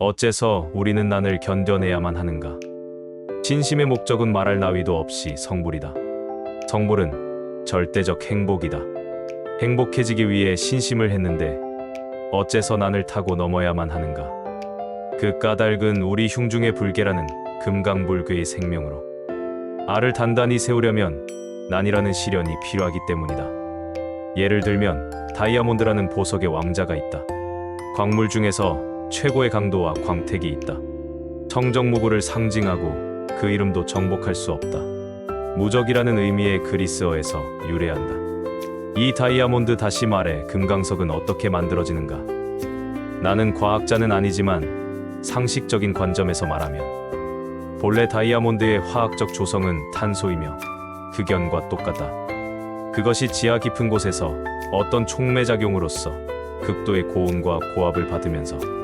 어째서 우리는 난을 견뎌내야만 하는가? 진심의 목적은 말할 나위도 없이 성불이다. 성불은 절대적 행복이다. 행복해지기 위해 신심을 했는데 어째서 난을 타고 넘어야만 하는가? 그 까닭은 우리 흉중의 불계라는 금강불교의 생명으로 알을 단단히 세우려면 난이라는 시련이 필요하기 때문이다. 예를 들면 다이아몬드라는 보석의 왕자가 있다. 광물 중에서 최고의 강도와 광택이 있다. 청정무구를 상징하고 그 이름도 정복할 수 없다. 무적이라는 의미의 그리스어에서 유래한다. 이 다이아몬드 다시 말해 금강석은 어떻게 만들어지는가? 나는 과학자는 아니지만 상식적인 관점에서 말하면 본래 다이아몬드의 화학적 조성은 탄소이며 흑연과 똑같다. 그것이 지하 깊은 곳에서 어떤 촉매작용으로서 극도의 고온과 고압을 받으면서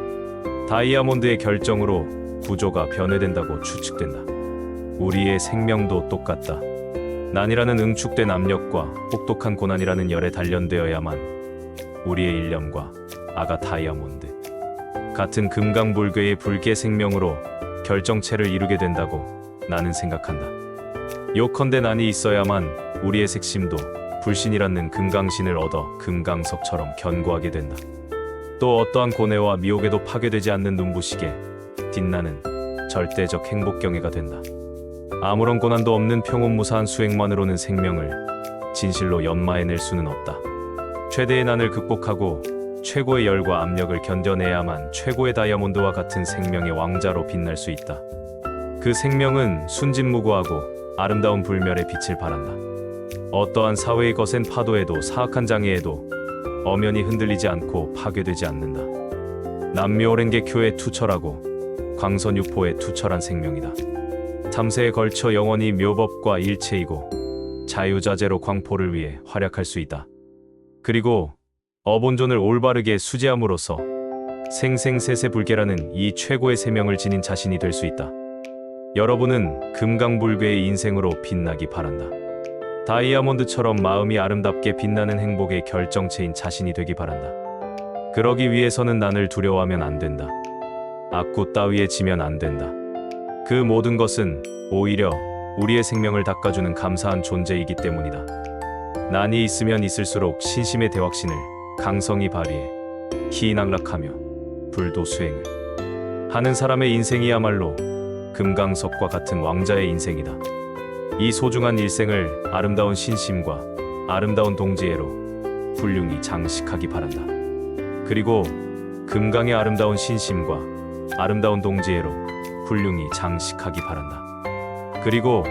다이아몬드의 결정으로 구조가 변해된다고 추측된다. 우리의 생명도 똑같다. 난이라는 응축된 압력과 혹독한 고난이라는 열에 단련되어야만 우리의 일념과 아가 다이아몬드 같은 금강불교의 불계 생명으로 결정체를 이루게 된다고 나는 생각한다. 요컨대 난이 있어야만 우리의 색심도 불신이라는 금강신을 얻어 금강석처럼 견고하게 된다. 또 어떠한 고뇌와 미혹에도 파괴되지 않는 눈부시게 빛나는 절대적 행복 경애가 된다. 아무런 고난도 없는 평온무사한 수행만으로는 생명을 진실로 연마해낼 수는 없다. 최대의 난을 극복하고 최고의 열과 압력을 견뎌내야만 최고의 다이아몬드와 같은 생명의 왕자로 빛날 수 있다. 그 생명은 순진무구하고 아름다운 불멸의 빛을 발한다. 어떠한 사회의 거센 파도에도 사악한 장애에도 엄연히 흔들리지 않고 파괴되지 않는다. 남묘오렌게 교의 투철하고 광선유포의 투철한 생명이다. 참세에 걸쳐 영원히 묘법과 일체이고 자유자재로 광포를 위해 활약할 수 있다. 그리고 어본존을 올바르게 수제함으로써 생생세세불계라는 이 최고의 세명을 지닌 자신이 될 수 있다. 여러분은 금강불괴의 인생으로 빛나기 바란다. 다이아몬드처럼 마음이 아름답게 빛나는 행복의 결정체인 자신이 되기 바란다. 그러기 위해서는 난을 두려워하면 안 된다. 악구 따위에 지면 안 된다. 그 모든 것은 오히려 우리의 생명을 닦아주는 감사한 존재이기 때문이다. 난이 있으면 있을수록 신심의 대확신을 강성이 발휘해 희낙락하며 불도 수행을 하는 사람의 인생이야말로 금강석과 같은 왕자의 인생이다. 이 소중한 일생을 아름다운 신심과 아름다운 동지애로 훌륭히 장식하기 바란다. 그리고 금강의 아름다운 신심과 아름다운 동지애로 훌륭히 장식하기 바란다. 그리고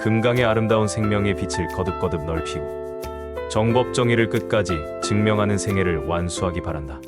금강의 아름다운 생명의 빛을 거듭거듭 넓히고 정법 정의를 끝까지 증명하는 생애를 완수하기 바란다.